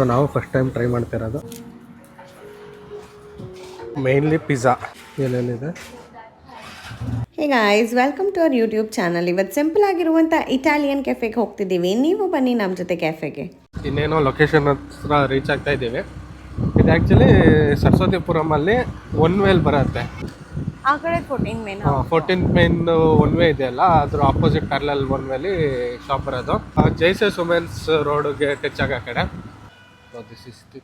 So ನಾವು first time try ಮಾಡ್ತಿರೋದು mainly pizza ಏನೇನಿದೆ? Hey guys welcome to our YouTube channel ಇವತ್ತು simple ಆಗಿರುವಂಥ ಇಟಾಲಿಯನ್ ಕೆಫೆಗೆ ಹೋಗ್ತಿದ್ದೀವಿ. ನೀವು ಬನ್ನಿ ನಮ್ಮ ಜೊತೆ ಕೆಫೆಗೆ ಇನ್ನೇನೋ ಲೊಕೇಶನ್ ಹತ್ರ ರೀಚ್ ಆಗ್ತಾ ಇದ್ದೀವಿ. ಇದು ಆ್ಯಕ್ಚುಲಿ ಸರಸ್ವತಿಪುರಮಲ್ಲಿ ಒನ್ ವೇಲ್ ಬರುತ್ತೆ. ಆ ಕಡೆ fourteen main fourteen main one way ಇದೆಯಲ್ಲ ಅದ್ರ ಆಪೋಸಿಟ್ ಪ್ಯಾರಲಲ್ ಒನ್ ವೇಲಿ ಶಾಪ್ ಬರೋದು. ಜೈಸಸ್ ವುಮೆನ್ಸ್ ರೋಡ್ಗೆ ಟಚ್ ಆಗ ಕಡೆ. ದಿಸ್ ಇಸ್ ದಿ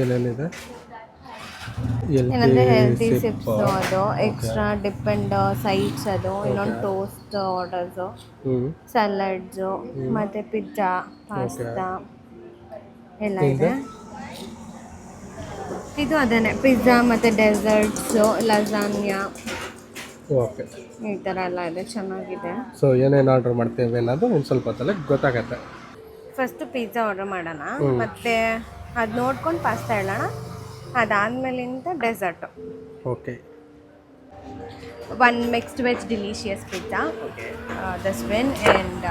ಏನೇನಿದೆ ಏನಂದ್ರೆ ಹೆಲ್ತಿ ಸಿಪ್ಸು ಅದು ಎಕ್ಸ್ಟ್ರಾ ಡಿಪೆಂಡ್ ಸೈಡ್ಸ್ ಅದು ಇನ್ನೊಂದು ಟೋಸ್ಟ್ ಆರ್ಡರ್ಸು ಸಲಾಡ್ಸು ಮತ್ತೆ ಪಿಜ್ಜಾ ಪಾಸ್ತಾ ಎಲ್ಲ ಇದೆ. ಇದು ಅದೇನೆ ಪಿಜ್ಜಾ ಮತ್ತು ಡೆಸರ್ಟ್ಸು ಲಸಾನ್ಯ ಓಕೆ ಈ ಥರ ಎಲ್ಲ ಇದೆ ಚೆನ್ನಾಗಿದೆ. ಸೊ ಏನೇನು ಆರ್ಡರ್ ಮಾಡ್ತೇವೆ ಅನ್ನೋದು ಒಂದು ಸ್ವಲ್ಪ ಹೊತ್ತಲ್ಲೇ ಗೊತ್ತಾಗತ್ತೆ. ಫಸ್ಟ್ ಪಿಜ್ಜಾ ಆರ್ಡರ್ ಮಾಡೋಣ. ಮತ್ತೆ ಅದು ನೋಡ್ಕೊಂಡು ಪಾಸ್ತಾ ಹೇಳೋಣ. ಅದಾದ್ಮೇಲಿಂದ dessert okay one mixed veg delicious pizza this one and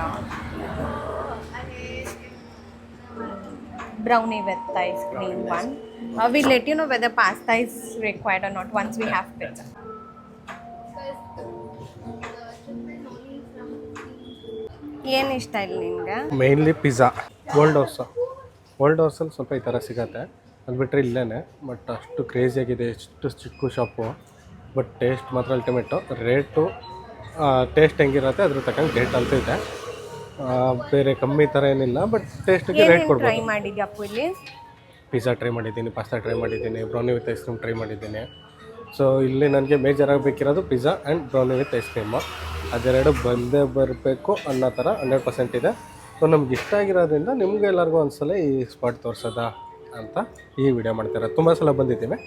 brownie with ice cream one. Uh, we'll let you know whether pasta is required or not once we have pizza. ಏನು ಇಷ್ಟ ಇಲ್ಲ ನಿಮ್ಗೆ mainly pizza old house old ಹೌಸಲ್ಲಿ ಸ್ವಲ್ಪ ಈ ಥರ ಸಿಗತ್ತೆ. ಅದು ಬಿಟ್ಟರೆ ಇಲ್ಲೇ ಬಟ್ ಅಷ್ಟು ಕ್ರೇಜಿಯಾಗಿದೆ ಎಷ್ಟು ಚಿಕ್ಕ ಶಾಪು ಬಟ್ ಟೇಸ್ಟ್ ಮಾತ್ರ ಅಲ್ಟಿಮೇಟು ರೇಟು ಟೇಸ್ಟ್ ಹೆಂಗಿರತ್ತೆ ಅದ್ರ ತಕ್ಕಂಗೆ ರೇಟ್ ಅಂತ ಇದೆ. ಬೇರೆ ಕಮ್ಮಿ ಥರ ಏನಿಲ್ಲ ಬಟ್ ಟೇಸ್ಟಿಗೆ ರೇಟ್ ಕೊಡ್ಬೋದು. ಟ್ರೈ ಮಾಡಿದ್ಯಾ ಅಪ್ಪು ಇಲ್ಲಿ ಪಿಜ್ಜಾ ಟ್ರೈ ಮಾಡಿದ್ದೀನಿ ಪಾಸ್ತಾ ಟ್ರೈ ಮಾಡಿದ್ದೀನಿ brownie with ice cream try ಮಾಡಿದ್ದೀನಿ. ಸೊ ಇಲ್ಲಿ ನನಗೆ ಮೇಜರಾಗಿ ಬೇಕಿರೋದು pizza and brownie with ice cream ಅದೆರಡು ಬಂದೇ ಬರಬೇಕು ಅನ್ನೋ ಥರ ಹಂಡ್ರೆಡ್ ಪರ್ಸೆಂಟ್ ಇದೆ. ಸೊ ನಮ್ಗೆ ಇಷ್ಟ ಆಗಿರೋದ್ರಿಂದ ನಿಮ್ಗೆ ಎಲ್ಲರಿಗೂ ಒಂದ್ಸಲ ಈ ಸ್ಪಾಟ್ ತೋರಿಸೋದಾ ಅಂತ ಈ ವಿಡಿಯೋ ಮಾಡ್ತಾರೆ ತುಂಬ ಸಲ ಬಂದಿದ್ದೀವಿ.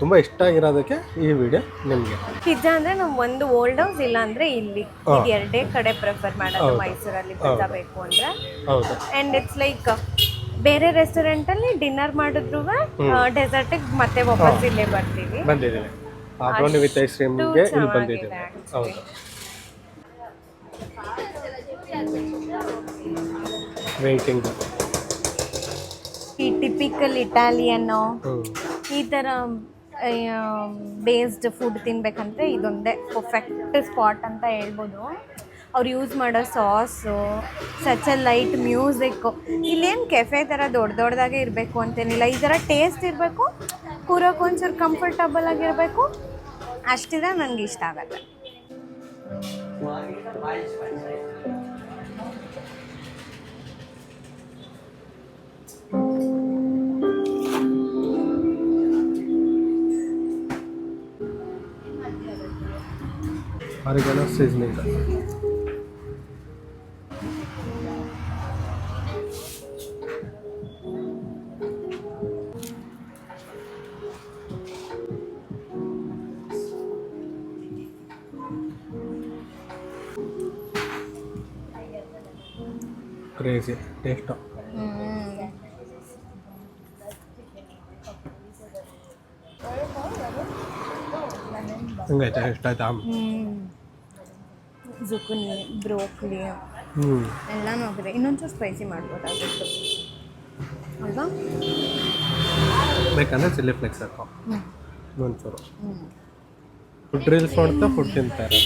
ತುಂಬ ಇಷ್ಟ ಆಗಿರೋದಕ್ಕೆ ಈ ವಿಡಿಯೋ ನಿಮಗೆ. ಪಿಜ್ಜಾ ಅಂದರೆ ನಮ್ಮ ಒಂದು ಓಲ್ಡ್ ಹೌಸ್ ಇಲ್ಲ ಅಂದ್ರೆ ಇಲ್ಲಿ. ಎರಡೇ ಕಡೆ ಪ್ರಿಫರ್ ಮಾಡೋದು ಮೈಸೂರಲ್ಲಿ ಪಿಜ್ಜಾ ಬೇಕು ಅಂದ್ರೆ. ಹೌದು. ಅಂಡ್ ಇಟ್ಸ್ ಲೈಕ್ ಬೇರೆ ರೆಸ್ಟೋರೆಂಟ್ ಅಲ್ಲಿ ಡಿನ್ನರ್ ಮಾಡಿದ್ರು ಡೆಸರ್ಟ್ ಮತ್ತೆ ವಾಪಸ್ ಇಲ್ಲೇ ಬರ್ತೀವಿ. ಬಂದಿದ್ದೀವಿ. ಆ ಬ್ರೌನಿ ವಿತ್ ಐಸ್ ಕ್ರೀಮ್ಗೆ ಇಲ್ಲಿ ಬಂದಿದ್ದೀವಿ. ಹೌದು. ವೇಟಿಂಗ್ ಈ ಟಿಪಿಕಲ್ ಇಟಾಲಿಯನ್ ಈ ಥರ ಬೇಸ್ಡ್ ಫುಡ್ ತಿನ್ಬೇಕಂದ್ರೆ ಇದೊಂದೇ ಪರ್ಫೆಕ್ಟ್ ಸ್ಪಾಟ್ ಅಂತ ಹೇಳ್ಬೋದು. ಅವ್ರು ಯೂಸ್ ಮಾಡೋ sauce such a light music ಇಲ್ಲೇನು ಕೆಫೆ ಥರ ದೊಡ್ಡ ದೊಡ್ಡದಾಗೆ ಇರಬೇಕು ಅಂತೇನಿಲ್ಲ. ಈ ಥರ ಟೇಸ್ಟ್ ಇರಬೇಕು, ಕೂರೋಕೆ ಒಂಚೂರು ಕಂಫರ್ಟಬಲ್ ಆಗಿರಬೇಕು. ಅಷ್ಟಿದೆ ನನಗೆ ಇಷ್ಟ ಆಗತ್ತೆ. ಆರಿಗನೋ ಸೀಸನಿಂಗ್ ಕ್ರೇಜಿ ಟೇಸ್ಟು ಹಂಗೈತೆ ಎಷ್ಟಾಯ್ತಾ? Zucchini broccoli. ಎಲ್ಲನೂ ಆಗಿದೆ ಇನ್ನೊಂಚೂರು ಸ್ಪೈಸಿ ಮಾಡ್ಬೋದಾಗಿತ್ತು ಅಲ್ವಾ? ಬೇಕಂದ್ರೆ ಚಿಲ್ಲಿ ಫ್ಲೆಕ್ಸ್ ಹಾಕೋ. ಒಂಚೂರು ಫುಡ್ ರೀಲ್ಸ್ ನೋಡ್ತಾ ಫುಡ್ ತಿಂತಾರೆ.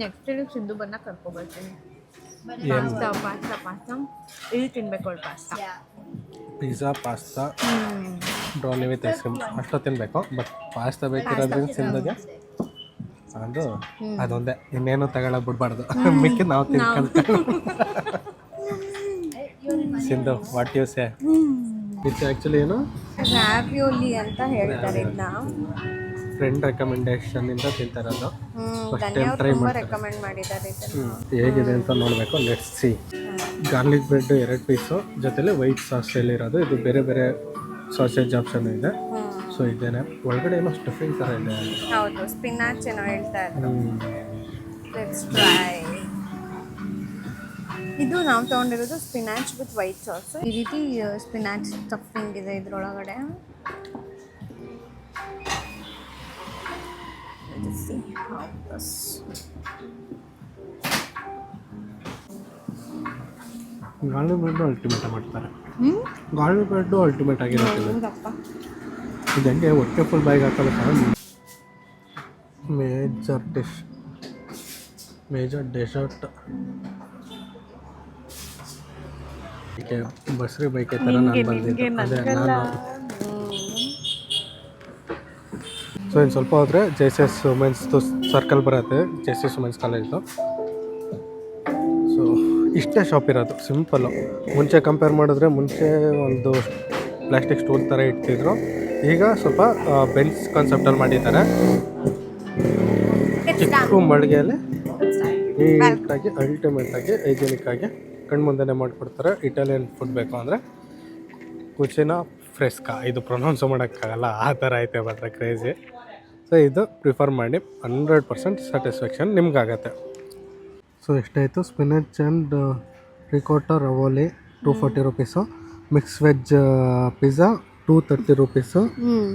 ನೆಕ್ಸ್ಟ್ ನೀವು ಸಿಂಧು ಬನ್ನ ಕರ್ಕೊಬರ್ತೀನಿ ಪಾಸ್ತಾ ಪಾಸ್ತಾ ಪಾಸ್ತಾ ಇಲ್ಲಿ ತಿನ್ಬೇಕು ಅವಳು pasta. Pizza pasta brownie with ice cream ಅಷ್ಟು ತಿನ್ನಬೇಕು ಬಟ್ ಪಾಸ್ತಾ ಬೇಕಿರೋದ್ರಿಂದ ಸಿಂಧುಗೆ ಅದು ಅದೊಂದೇ. ಇನ್ನೇನು ತಗೊಳಕ್ ಬಿಡ್ಬಾರ್ದು. ಮಿಕ್ಕಿ ನಾವು ತಿನ್ಕೊಂತ. Sindhu what you say it's actually ಏನು? ರ್ಯಾವಿಯೋಲಿ ಅಂತ ಹೇಳ್ತಾರೆ ಇದನ್ನ ಫ್ರೆಂಡ್ ರೆಕಮೆಂಡೇಶನ್ ಇಂದ ತಿಂತಾರದು ಫಸ್ಟ್ ಟೈಮ್ ಟ್ರೈ. ರೆಕಮೆಂಡ್ ಮಾಡಿದ್ದಾರೆ ಹೇಗಿದೆ ಅಂತ ನೋಡಬೇಕು. ಲೆಟ್ಸ್ ಸಿ ಗಾರ್ಲಿಕ್ ಬ್ರೆಡ್ ಎರಡು ಪೀಸು ಜೊತೆಲಿ ವೈಟ್ ಸಾಸ್ ಇರೋದು. ಇದು ಬೇರೆ ಬೇರೆ ಸಾಸೇಜ್ ಆಪ್ಷನ್ ಇದೆ. ಸೊ ಇದೇನೆ. ಒಳಗಡೆ ಏನೋ ಸ್ಟಫಿಂಗ್ ಥರ ಇದೆ. ಹೌದು ಸ್ಪಿನಾಚ್ ಏನೋ ಹೇಳ್ತಾ ಇದ್ರು. ಲೆಟ್ಸ್ ಟ್ರೈ ಇದು ನಾವು ತಗೊಂಡಿರೋದು ಸ್ಪಿನಾಚ್ ವಿತ್ ವೈಟ್ ಸಾಸ್ ಈ ರೀತಿ ಸ್ಪಿನಾಚ್ ಸ್ಟಫಿಂಗ್ ಇದೆ ಇದ್ರೊಳಗಡೆ. See how this. Garlic bread ultimate ಮಾಡ್ತಾರೆ ಗಾಳಿ ಬ್ರೆಡ್ ಅಲ್ಟಿಮೇಟ್ ಆಗಿರುತ್ತೆ ಇದಂಗೆ ಹೊಟ್ಟೆ ಫುಲ್ ಬಾಯಿಗೆ ಹಾಕಲ್ಲ ಮೇಜರ್ ಡಿಶ್ ಮೇಜರ್ ಡೆಸರ್ಟ್ ಬಸ್ರಿ ಬೈಕ್ ಥರ ನಾನು ಬಂದಿದ್ದೆ. ಅದೇ ನಾನು ಸೊ ಇನ್ನು ಸ್ವಲ್ಪ ಹೋದರೆ ಜೆ ಎಸ್ ಎಸ್ ವುಮೆನ್ಸ್ದು ಸರ್ಕಲ್ ಬರುತ್ತೆ ಜೆ ಎಸ್ ಎಸ್ ವುಮೆನ್ಸ್ ಕಾಲೇಜ್ದು ಸೊ ಇಷ್ಟೇ ಶಾಪ್ ಇರೋದು ಸಿಂಪಲ್ಲು ಮುಂಚೆ ಕಂಪೇರ್ ಮಾಡಿದ್ರೆ ಮುಂಚೆ ಒಂದು ಪ್ಲಾಸ್ಟಿಕ್ ಸ್ಟೂಲ್ ಥರ ಇಟ್ಟಿದ್ರು. ಈಗ ಸ್ವಲ್ಪ ಬೆಂಚ್ ಕಾನ್ಸೆಪ್ಟಲ್ಲಿ ಮಾಡಿದ್ದಾರೆ. ಚಿಕ್ಕ ಮಳಿಗೆಯಲ್ಲಿ ನೀಟಾಗಿ ಅಲ್ಟಿಮೇಟಾಗಿ ಹೈಜಿನಿಕ್ ಆಗಿ ಕಣ್ಮುಂದೆನೇ ಮಾಡಿಕೊಡ್ತಾರೆ. ಇಟಾಲಿಯನ್ ಫುಡ್ ಬೇಕು ಅಂದರೆ ಕುಚಿನ ಫ್ರೆಸ್ಕಾ ಇದು ಪ್ರೊನೌನ್ಸ್ ಮಾಡೋಕ್ಕಾಗಲ್ಲ ಆ ಥರ ಐತೆ ಮಾತ್ರ ಕ್ರೇಜಿ ಸೊ ಇದು ಪ್ರಿಫರ್ ಮಾಡಿ ಹಂಡ್ರೆಡ್ ಪರ್ಸೆಂಟ್ ಸ್ಯಾಟಿಸ್ಫ್ಯಾಕ್ಷನ್ ನಿಮ್ಗಾಗತ್ತೆ. ಸೊ ಎಷ್ಟಾಯಿತು? Spinach and ricotta ravioli two forty rupees mix veg pizza two thirty rupees hmm.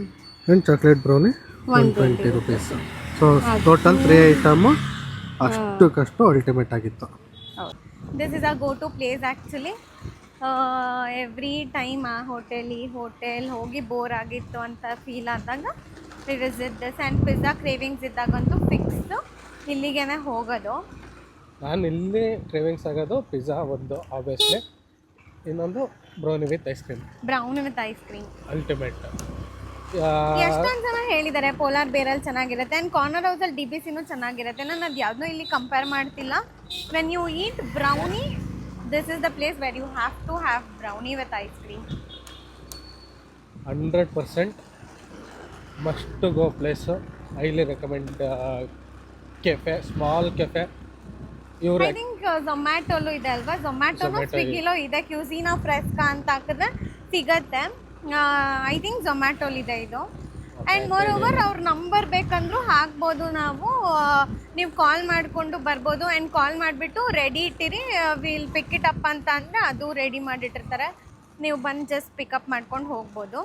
And chocolate brownie one twenty rupees so total three item ಅಷ್ಟಕ್ಕಷ್ಟು ultimate ಆಗಿತ್ತು. This is a go to place actually every time ಆ hotel ಈ hotel ಹೋಗಿ bore ಆಗಿತ್ತು ಅಂತ feel ಆದಾಗ we visit this and pizza cravings ಇದ್ದಾಗಂತೂ fix ಇಲ್ಲಿಗೇನೆ ಹೋಗೋದು. ನಾನು ಇಲ್ಲಿ ಕ್ರೇವಿಂಗ್ಸ್ ಆಗೋದು ಪಿಜ್ಜಾ ಒಂದು ಆಬ್ವಿಯಸ್ಲಿ ಇನ್ನೊಂದು brownie with ice cream brown with ice cream ultimate ಎಷ್ಟೊಂದು ಜನ ಹೇಳಿದ್ದಾರೆ ಪೋಲಾರ್ ಬೇರಲ್ಲಿ ಚೆನ್ನಾಗಿರುತ್ತೆ ಆ್ಯಂಡ್ ಕಾರ್ನರ್ ಹೌಸಲ್ಲಿ ಡಿ ಬಿ ಸಿನೂ ಚೆನ್ನಾಗಿರುತ್ತೆ. ನಾನು ಅದು ಯಾವುದೂ ಇಲ್ಲಿ ಕಂಪೇರ್ ಮಾಡ್ತಿಲ್ಲ. When you eat brownie this is the place where you have to have brownie with ice cream hundred percent must go place ಐಲಿ recommend cafe small cafe ಇವ್ರ I think ಝೊಮ್ಯಾಟೊಲು ಇದೆ ಅಲ್ವಾ ಝೊಮ್ಯಾಟೊನು Zomato. ಸ್ವಿಗ್ಗಿಲೋ ಇದೆ ಕ್ಯೂಸಿನಾ ಫ್ರೆಸ್ಕಾ ಅಂತ ಹಾಕಿದ್ರೆ ಸಿಗತ್ತೆ. ಐ ಥಿಂಕ್ ಝೊಮ್ಯಾಟೊಲ್ ಇದೆ. ಇದು ಆ್ಯಂಡ್ ಮೋರ್ ಓವರ್ ಅವ್ರ ನಂಬರ್ ಬೇಕಂದ್ರೂ ಹಾಕ್ಬೋದು ನಾವು. ನೀವು ಕಾಲ್ ಮಾಡಿಕೊಂಡು ಬರ್ಬೋದು. ಆ್ಯಂಡ್ ಕಾಲ್ ಮಾಡಿಬಿಟ್ಟು ರೆಡಿ ಇಟ್ಟಿರಿ. ವಿಲ್ ಪಿಕ್ ಇಟ್ ಅಪ್ ಅಂತ ಅಂದರೆ ಅದು ರೆಡಿ ಮಾಡಿಟ್ಟಿರ್ತಾರೆ. ನೀವು ಬಂದು ಜಸ್ಟ್ ಪಿಕಪ್ ಮಾಡ್ಕೊಂಡು ಹೋಗ್ಬೋದು.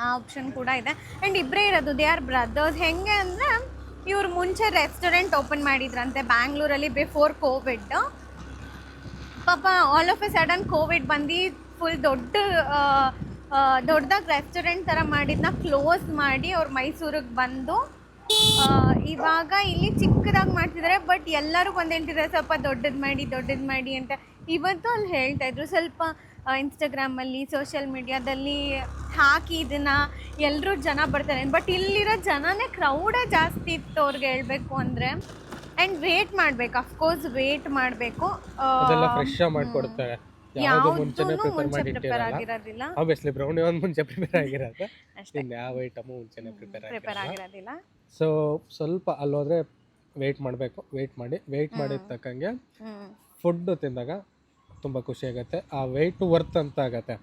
ಆ ಆಪ್ಷನ್ ಕೂಡ ಇದೆ. ಆ್ಯಂಡ್ ಇಬ್ಬರೇ ಇರೋದು ದೇ ಆರ್ ಬ್ರದರ್ಸ್ ಹೆಂಗೆ ಅಂದರೆ, ಇವ್ರು ಮುಂಚೆ ರೆಸ್ಟೋರೆಂಟ್ ಓಪನ್ ಮಾಡಿದ್ರಂತೆ ಬ್ಯಾಂಗ್ಳೂರಲ್ಲಿ ಬಿಫೋರ್ ಕೋವಿಡ್ ಪಾಪ all of a sudden Covid ಬಂದು ಫುಲ್ ದೊಡ್ಡ ದೊಡ್ಡದಾಗಿ ರೆಸ್ಟೋರೆಂಟ್ ಥರ ಮಾಡಿದ್ನ ಕ್ಲೋಸ್ ಮಾಡಿ ಅವ್ರು ಮೈಸೂರಿಗೆ ಬಂದು ಇವಾಗ ಇಲ್ಲಿ ಚಿಕ್ಕದಾಗಿ ಮಾಡ್ತಿದ್ದಾರೆ ಬಟ್ ಎಲ್ಲರೂ ಬಂದು ಹೇಳ್ತಿದ್ದಾರೆ ಸ್ವಲ್ಪ ದೊಡ್ಡದು ಮಾಡಿ ದೊಡ್ಡದು ಮಾಡಿ ಅಂತ ಇವತ್ತು ಅಲ್ಲಿ ಹೇಳ್ತಾಯಿದ್ರು ಸ್ವಲ್ಪ ಇನ್ಸ್ಟಾಗ್ರಾಮಲ್ಲಿ ಸೋಷಿಯಲ್ ಮೀಡಿಯಾದಲ್ಲಿ ಹಾಕಿ ಇದನ್ನು ಎಲ್ಲರೂ ಜನ ಬರ್ತಾರೆ. ಬಟ್ ಇಲ್ಲಿರೋ ಜನನೇ ಕ್ರೌಡೇ ಜಾಸ್ತಿ ಇತ್ತು ಅವ್ರಿಗೆ ಹೇಳಬೇಕು ಅಂದರೆ. ಆ್ಯಂಡ್ ವೇಟ್ ಮಾಡಬೇಕು ಅಫ್ಕೋರ್ಸ್ ವೇಟ್ ಮಾಡಬೇಕು. ಫ್ರೆಶ್ ಮಾಡಿಕೊಡ್ತಾರೆ. ಮುಂಚೆ ಪ್ರಿಪೇರ್ ಆಗಿರೋದಿಲ್ಲ. ಆಬ್ವಿಯಸ್ಲಿ ಬ್ರೌನಿ ಒಂದು ಮುಂಚೆ ಪ್ರಿಪೇರ್ ಆಗಿರೋದು ಯಾವ ಐಟಮು ಮುಂಚೆನೇ ಪ್ರಿಪೇರ್ ಆಗಿರೋದಿಲ್ಲ. ಸೊ ಸ್ವಲ್ಪ ಅಲ್ಲೋದ್ರೆ ವೇಟ್ ಮಾಡಬೇಕು. ವೇಟ್ ಮಾಡಿ ವೇಟ್ ಮಾಡಿದ ತಕ್ಕಂಗೆ ಫುಡ್ ತಿಂದಾಗ ತುಂಬ ಖುಷಿ ಆಗುತ್ತೆ. ಆ ವೆಯ್ಟ್ ವರ್ತ್ ಅಂತ ಆಗತ್ತೆ.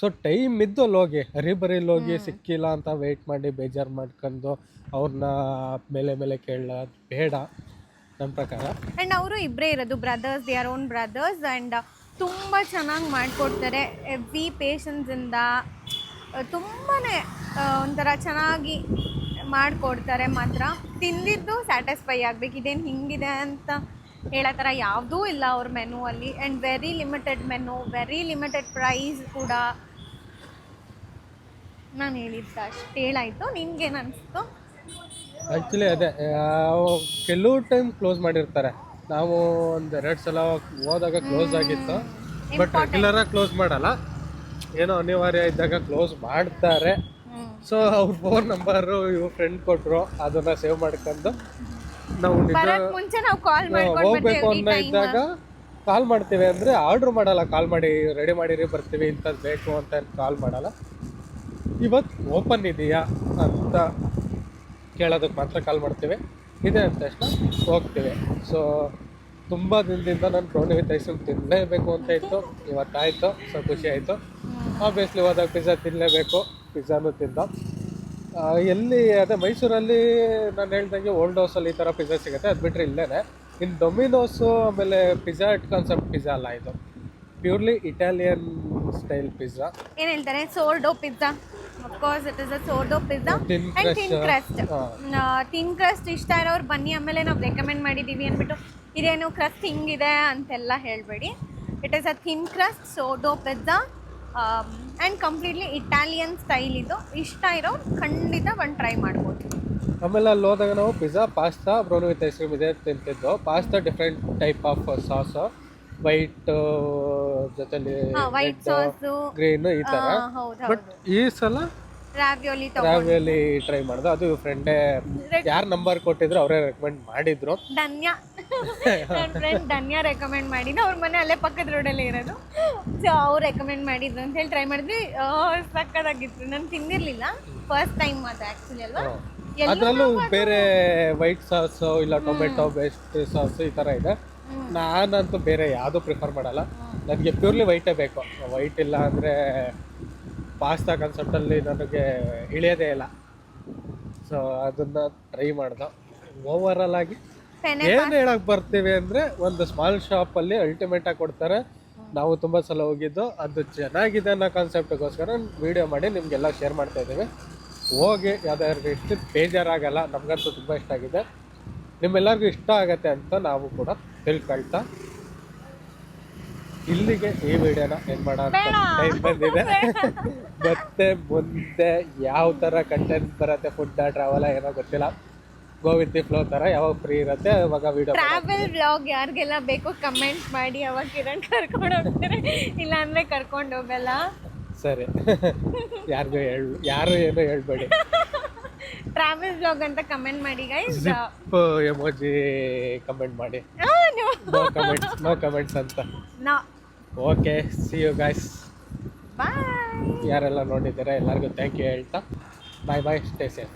ಸೊ ಟೈಮ್ ಇದ್ದು ಅಲ್ಲಿ ಹೋಗಿ ಹರಿಬರಿಲಿ ಹೋಗಿ ಸಿಕ್ಕಿಲ್ಲ ಅಂತ ವೆಯ್ಟ್ ಮಾಡಿ ಬೇಜಾರು ಮಾಡ್ಕೊಂಡು ಅವ್ರನ್ನ ಮೇಲೆ ಮೇಲೆ ಕೇಳ ಬೇಡ. ನನ್ನ ಪ್ರಕಾರ. ಆ್ಯಂಡ್ ಅವರು ಇಬ್ಬರೇ ಇರೋದು brothers they are own brothers and ತುಂಬ ಚೆನ್ನಾಗಿ ಮಾಡಿಕೊಡ್ತಾರೆ. ಎವ್ರಿ ಪೇಷನ್ಸಿಂದ ತುಂಬಾ ಒಂಥರ ಚೆನ್ನಾಗಿ ಮಾಡಿಕೊಡ್ತಾರೆ ಮಾತ್ರ. ತಿಂದಿದ್ದು ಸ್ಯಾಟಿಸ್ಫೈ ಆಗಬೇಕು ಇದೇನು ಹಿಂಗಿದೆ ಅಂತ ಹೇಳೋ ಥರ ಯಾವುದೂ ಇಲ್ಲ ಅವ್ರ ಮೆನು ಅಲ್ಲಿ and very limited menu very limited price ಕೂಡ ನಾನು ಹೇಳಿದ್ದು ಅಷ್ಟು ಹೇಳಾಯಿತು. ನಿಮ್ಗೇನು ಅನಿಸ್ತು ಆ್ಯಕ್ಚುಲಿ ಅದೇ ಕೆಲವು ಟೈಮ್ ಕ್ಲೋಸ್ ಮಾಡಿರ್ತಾರೆ. ನಾವು ಒಂದು ಎರಡು ಸಲ ಹೋದಾಗ ಕ್ಲೋಸ್ ಆಗಿತ್ತು. ಬಟ್ ರೆಗ್ಯುಲರಾಗಿ ಕ್ಲೋಸ್ ಮಾಡಲ್ಲ. ಏನೋ ಅನಿವಾರ್ಯ ಇದ್ದಾಗ ಕ್ಲೋಸ್ ಮಾಡ್ತಾರೆ. ಸೊ ಅವ್ರ ಫೋನ್ ನಂಬರು ಇವ್ರ ಫ್ರೆಂಡ್ ಕೊಟ್ಟರು ಅದನ್ನು ಸೇವ್ ಮಾಡ್ಕೊಂಡು ನಾವು ಮುಂಚೆ ನಾವು ಕಾಲ್ ಹೋಗ್ಬೇಕು ಅಂತ ಇದ್ದಾಗ ಕಾಲ್ ಮಾಡ್ತೀವಿ ಅಂದರೆ ಆರ್ಡ್ರ್ ಮಾಡಲ್ಲ ಕಾಲ್ ಮಾಡಿ ರೆಡಿ ಮಾಡಿರಿ ಬರ್ತೀವಿ ಇಂಥದ್ದು ಬೇಕು ಅಂತ ಕಾಲ್ ಮಾಡಲ್ಲ. ಇವತ್ತು ಓಪನ್ ಇದೆಯಾ ಅಂತ ಕೇಳೋದಕ್ಕೆ ಮಾತ್ರ ಕಾಲ್ ಮಾಡ್ತೀವಿ. ಇದೆ ಅಂತ ತಕ್ಷಣ ಹೋಗ್ತೀವಿ. ಸೊ ತುಂಬ ದಿನದಿಂದ ನಾನು ಬ್ರೌನಿ ವಿತ್ ಐಸ್ ಕ್ರೀಮ್ ತಿನ್ನಲೇಬೇಕು ಅಂತ ಇತ್ತು. ಇವತ್ತಾಯಿತು ಸೊ ಖುಷಿ ಆಯಿತು. ಆಬ್ವಿಯಸ್ಲಿ ಹೋದಾಗ ಪಿಜ್ಜಾ ತಿನ್ನಲೇಬೇಕು ಪಿಜ್ಜಾನು ತಿಂದ. ಎಲ್ಲಿ ಅದೇ ಮೈಸೂರಲ್ಲಿ ನಾನು ಹೇಳ್ದಂಗೆ ಓಲ್ಡ್ ಹೌಸಲ್ಲಿ ಈ ಥರ ಪಿಜ್ಜಾ ಸಿಗುತ್ತೆ ಅದು ಬಿಟ್ಟರೆ ಇಲ್ಲೇ ಇನ್ನು ಡೊಮಿನೋಸು ಆಮೇಲೆ ಪಿಜ್ಜಾ ಇಟ್ ಕಾನ್ಸೆಪ್ಟ್ ಪಿಜ್ಜಾ ಅಲ್ಲ ಇದು. ಪ್ಯೂರ್ಲಿ ಇಟಾಲಿಯನ್ ಸ್ಟೈಲ್ ಪಿಜ್ಜಾ ಏನ್ ಹೇಳ್ತಾರೆ? Sourdough pizza of course it is a sourdough pizza and thin crust thin thin crust ಇಷ್ಟ ಇರೋರು ಬನ್ನಿ ಆಮೇಲೆ ನಾವು ರೆಕಮೆಂಡ್ ಮಾಡಿದ್ದೀವಿ ಅಂದ್ಬಿಟ್ಟು ಇದೇನು ಕ್ರಸ್ಟ್ ಹಿಂಗಿದೆ ಅಂತೆಲ್ಲ ಹೇಳಬೇಡಿ. It is a thin crust sourdough pizza and completely Italian style ಇದು. ಇಷ್ಟ ಇರೋರು ಖಂಡಿತ ಒಂದು ಟ್ರೈ ಮಾಡ್ಬೋದು. ಆಮೇಲೆ ಅಲ್ಲಿ ಹೋದಾಗ ನಾವು pizza pasta brown with ice cream ಇದೆ ತಿಂತಿದ್ದು pasta different type of sauce white ಜೊತೆಲಿ ವೈಟ್ ಸಾಸ್ ಗ್ರೀನ್ ಈ ತರ. ಬಟ್ ಈ ಸಲ ರಾವಿಯೋಲಿ ತಗೊಂಡು. ರಾವಿಯಲ್ಲಿ ಟ್ರೈ ಮಾಡ್ದೆ. ಅದು ಫ್ರೆಂಡೇ ಯಾರು ನಂಬರ್ ಕೊಟ್ಟಿದ್ರು ಅವರೇ ರೆಕಮೆಂಡ್ ಮಾಡಿದ್ರು. ಧನ್ಯ. ನನ್ನ ಫ್ರೆಂಡ್ ಧನ್ಯಾ ರೆಕಮೆಂಡ್ ಮಾಡಿದ್ದು. ಅವ್ರ ಮನೆ ಅಲ್ಲೇ ಪಕ್ಕದ ರೋಡಲ್ಲೇ ಇರೋದು. ಸೊ ಅವ್ರು ರೆಕಮೆಂಡ್ ಮಾಡಿದ್ರು ಅಂತ ಹೇಳಿ ಟ್ರೈ ಮಾಡಿದ್ವಿ. ಸಕ್ಕದಾಗಿತ್ತು ನಾನು ತಿಂದಿರಲಿಲ್ಲ. ಫಸ್ಟ್ ಟೈಮ್ ಅದು ಆ್ಯಕ್ಚುಲಿ ಅಲ್ವಾ? ಅದರಲ್ಲೂ ಬೇರೆ ವೈಟ್ ಸಾಸ್ ಇಲ್ಲ ಟೊಮೆಟೊ ಬೆಸ್ಟ್ ಸಾಸ್ ಈ ಥರ ಇದೆ. ನಾನಂತೂ ಬೇರೆ ಯಾವುದು ಪ್ರಿಫರ್ ಮಾಡಲ್ಲ. ನನಗೆ ಪ್ಯೂರ್ಲಿ ವೈಟೇ ಬೇಕು. ವೈಟ್ ಇಲ್ಲ ಅಂದರೆ ಪಾಸ್ತಾ ಕನ್ಸೆಪ್ಟಲ್ಲಿ ನನಗೆ ಇಳಿಯೋದೇ ಇಲ್ಲ. ಸೊ ಅದನ್ನು ಟ್ರೈ ಮಾಡ್ದೆ. ಓವರಲ್ ಆಗಿ ಏನು ಹೇಳಕ್ ಬರ್ತೀವಿ ಅಂದ್ರೆ ಒಂದು ಸ್ಮಾಲ್ ಶಾಪ್ ಅಲ್ಲಿ ಅಲ್ಟಿಮೇಟ್ ಆಗಿ ಕೊಡ್ತಾರೆ. ನಾವು ತುಂಬಾ ಸಲ ಹೋಗಿದ್ದು ಅದು ಚೆನ್ನಾಗಿದೆ ಅನ್ನೋ ಕಾನ್ಸೆಪ್ಟಿಗೋಸ್ಕರ ವಿಡಿಯೋ ಮಾಡಿ ನಿಮ್ಗೆಲ್ಲ ಶೇರ್ ಮಾಡ್ತಾ ಇದ್ದೀವಿ. ಹೋಗಿ ಯಾವ್ದಾದ್ರು ಇಷ್ಟು ಬೇಜಾರಾಗಲ್ಲ ನಮಗಂತೂ ತುಂಬ ಇಷ್ಟ ಆಗಿದೆ. ನಿಮ್ಮೆಲ್ಲರಿಗೂ ಇಷ್ಟ ಆಗತ್ತೆ ಅಂತ ನಾವು ಕೂಡ ತಿಳ್ಕೊಳ್ತಾ. ಇಲ್ಲಿಗೆ ಈ ವಿಡಿಯೋನ ಏನು ಮಾಡೋ ಅಂತ ಟೈಮ್ ಬಂದಿದೆ. ಮತ್ತೆ ಮುಂದೆ ಯಾವ ಥರ ಕಂಟೆಂಟ್ ಬರತ್ತೆ ಫುಡ್ ಟ್ರಾವೆಲ್ ಏನೋ ಗೊತ್ತಿಲ್ಲ. ಗೋವಿಂದ್ ದಿ ಫ್ಲೋ ಥರ ಯಾವಾಗ ಫ್ರೀ ಇರುತ್ತೆ ಅವಾಗ ವಿಡಿಯೋ ಟ್ರಾವೆಲ್ ಬ್ಲಾಗ್ ಯಾರಿಗೆಲ್ಲ ಬೇಕು ಕಮೆಂಟ್ ಮಾಡಿ ಅವಾಗ ಕಿರಣ್ ಕರ್ಕೊಂಡು ಹೋಗ್ತಾರೆ. ಇಲ್ಲ ಅಂದ್ರೆ ಕರ್ಕೊಂಡು ಹೋಗಲ್ಲ. ಸರಿ. ಯಾರಿಗೂ ಹೇಳು ಯಾರು ಏನು ಹೇಳ್ಬೇಡಿ. ಟ್ರಾವೆಲ್ ಬ್ಲಾಗ್ ಅಂತ ಕಮೆಂಟ್ ಮಾಡಿ ಗೈಸ್ ಜಿಪ್ ಎಮೋಜಿ ಕಮೆಂಟ್ ಮಾಡಿ. ನೋ ಕಮೆಂಟ್ಸ್ ನೋ ಕಮೆಂಟ್ಸ್ ಅಂತ. ನಾ okay see you guys bye ಯಾರೆಲ್ಲ ನೋಡಿದ್ದೀರಾ ಎಲ್ಲರಿಗೂ ಥ್ಯಾಂಕ್ ಯು ಹೇಳ್ತಾ. ಬಾಯ್ ಬಾಯ್ ಸ್ಟೇ ಸೇಫ್